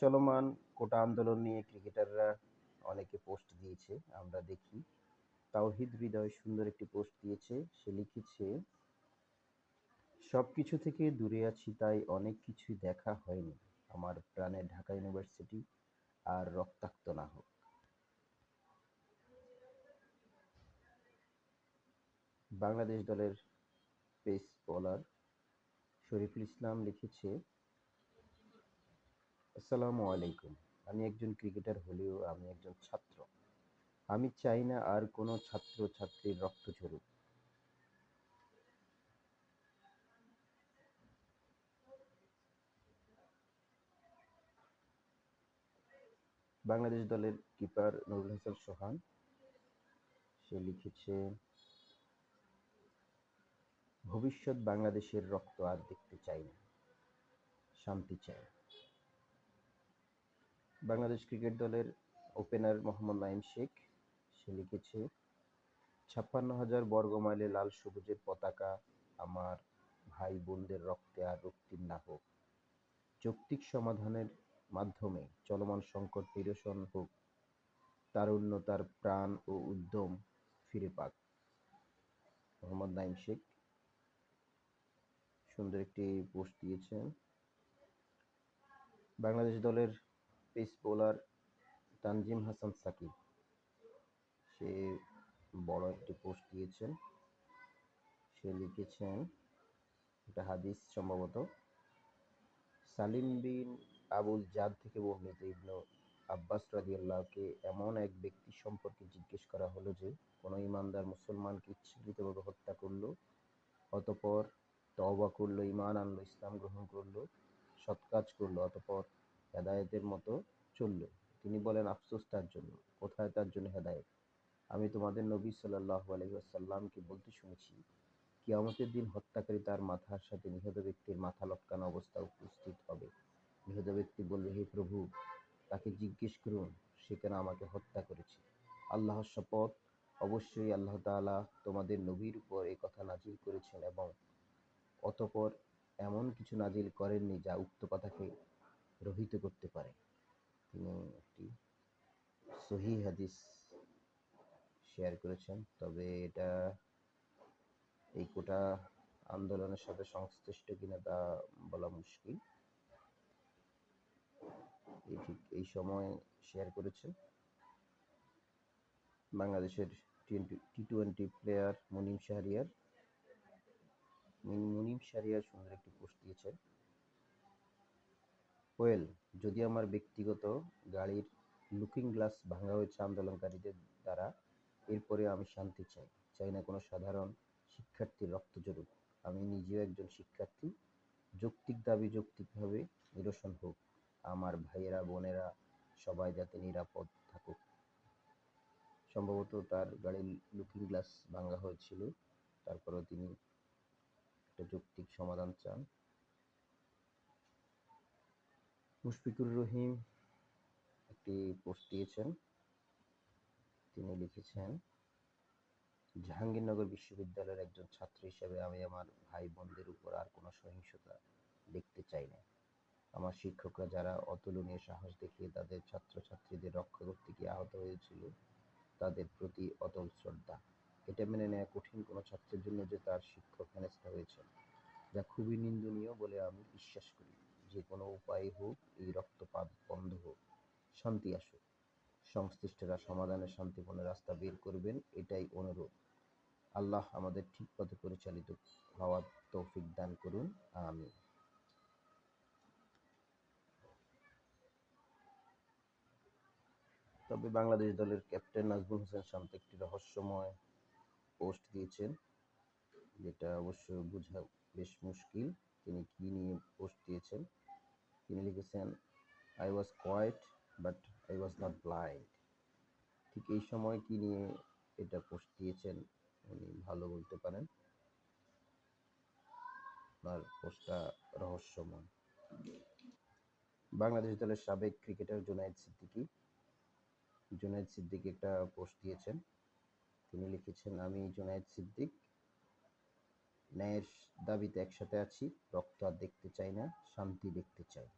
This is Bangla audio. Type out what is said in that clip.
চলমান কোটা আন্দোলন নিয়ে ক্রিকেটাররা অনেকে পোস্ট দিয়েছে, আমরা দেখি। তাওহিদ হৃদয় সুন্দর একটি পোস্ট দিয়েছে, সে লিখেছে সব কিছু থেকে দূরে আছি তাই অনেক কিছুই দেখা হয়নি। আমার প্রাণে ঢাকা ইউনিভার্সিটি আর রক্তাক্ত না হোক। বাংলাদেশ দলের পেস বোলার শরীফুল ইসলাম লিখেছে আসসালামু আলাইকুম। আমি একজন ক্রিকেটার হলেও আমি একজন ছাত্র। আমি চাই না আর কোনো ছাত্র ছাত্রীর রক্ত ঝরুক। বাংলাদেশ দলের কিপার নুরুল হাসান সোহান, সে লিখেছে, ভবিষ্যৎ বাংলাদেশের রক্ত আর দেখতে চাই না, শান্তি চাই। বাংলাদেশ ক্রিকেট দলের ওপেনার মোহাম্মদ নাইম শেখ, সে লিখেছে, ছাপ্পান্ন হাজার বর্গ মাইলে লাল সবুজের পতাকা আমার ভাই বোনদের রক্তে আর রক্তিম না হোক। যৌক্তিক সমাধানের মাধ্যমে চলমান সংকট নিরসন হোক। তার প্রাণ ও উদ্যম ফিরে পাক। মোহাম্মদ নাইম শেখ সুন্দর একটি পোস্ট দিয়েছেন। বাংলাদেশ দলের পেস বোলার তানজিম হাসান সাকিব। সে বড় একটি পোস্ট দিয়েছেন। সে লিখেছেন, এটা হাদিস সম্ভবত, সালিম বিন আবুল জাদ থেকে বর্ণিত ইবনু আব্বাস রাদিয়াল্লাহকে এমন এক ব্যক্তি সম্পর্কে জিজ্ঞেস করা হলো যে, কোনো ইমানদার মুসলমানকে ইচ্ছাকৃতভাবে হত্যা করল, অতপর তওবা করল ইমান আনলো, ইসলাম গ্রহণ করল, সৎ কাজ করল, অতপর হেদায়েতের মতো চলল। তিনি বলেন, আফসোস তার জন্য। কোথায় তার জন্য হেদায়েত? আমি তোমাদের নবী সাল্লাল্লাহু আলাইহি ওয়াসাল্লামকে বলতে শুনেছি, কিয়ামতের দিন হত্যাকারী তার মাথার সাথে নিহত ব্যক্তির মাথা লটকানো অবস্থা উপস্থিত হবে। নিহত ব্যক্তি বলবে হে প্রভু, তাকে জিজ্ঞেস করুন, সে কেন আমাকে হত্যা করেছে? আল্লাহর শপথ অবশ্যই আল্লাহ তাআলা তোমাদের নবীর উপর এই কথা নাজিল করেছেন এবং অতপর এমন কিছু নাজিল করেননি যা উক্ত কথাকে রহিত করতে পারে। তিনি একটি সহি হাদিস শেয়ার করেছেন। তবে এটা এই কোটা আন্দোলনের সাথে সংশ্লিষ্ট কিনা তা বলা মুশকিল। এই ঠিক এই সময় শেয়ার করেছেন। বাংলাদেশের T twenty player Munim Shahriar. Munim Shahriar সুন্দর একটি পোস্ট দিয়েছেন। ওয়েল যদি আমার ব্যক্তিগত গাড়ির লুকিং গ্লাস ভাঙা হয়েছে আন্দোলনকারীদের দ্বারা, এরপরে আমি শান্তি চাই। চাই না কোনো সাধারণ শিক্ষার্থীর রক্ত জড়ুক আমি নিজেও একজন শিক্ষার্থী। যৌক্তিক দাবি যৌক্তিকভাবে নিরসন হোক। আমার ভাইয়েরা, বোনেরা সবাই যাতে নিরাপদ থাকুক। সম্ভবত তার গাড়ির লুকিং গ্লাস ভাঙা হয়েছিল। তারপরেও তিনি একটা যৌক্তিক সমাধান চান। মুশফিকুর রহিম একটি পোস্ট দিয়েছেন। তিনি লিখেছেন, জাহাঙ্গীরনগর বিশ্ববিদ্যালয়ের একজন ছাত্র হিসেবে আমি আমার ভাই বোনদের উপর আর কোনো সহিংসতা দেখতে চাই না আমার শিক্ষকরা যারা অতুলনীয় সাহস দেখিয়ে তাদের ছাত্রছাত্রীদের রক্ষা করতে গিয়ে আহত হয়েছিল, তাদের প্রতি অতল শ্রদ্ধা। এটা মেনে নেওয়া কঠিন কোনো ছাত্রের জন্য যে তার শিক্ষক হেনস্থা হয়েছে যা খুবই নিন্দনীয় বলে আমি বিশ্বাস করি। যে কোনো উপায় হোক, এই রক্তপাত বন্ধ হোক, শান্তি আসুক। সংশ্লিষ্টরা সমাধানের শান্তিপূর্ণ রাস্তা বের করবেন, এটাই অনুরোধ। আল্লাহ আমাদের ঠিক পথে পরিচালিত হওয়ার তৌফিক দান করুন আমি তবে বাংলাদেশ দলের ক্যাপ্টেন নাজমুল হোসেন শান্ত একটি রহস্যময় পোস্ট দিয়েছেন, যেটা অবশ্য বোঝা বেশ মুশকিল তিনি কি নিয়ে পোস্ট দিয়েছেন তিনি লিখেছেন I was quite but I was not blind ঠিক এই সময় কি নিয়ে এটা পোস্ট দিয়েছেন, উনি ভালো বলতে পারেন? আপনার পোস্টটা রহস্যময়। বাংলাদেশ দলের সাবেক ক্রিকেটার জুনায়েদ সিদ্দিকী। জুনায়েদ সিদ্দিকী একটা পোস্ট দিয়েছেন। তিনি লিখেছেন, আমি জুনায়েদ সিদ্দিক। ন্যায়ের দাবিতে একসাথে আছি। রক্ত আর দেখতে চাই না, শান্তি দেখতে চাই।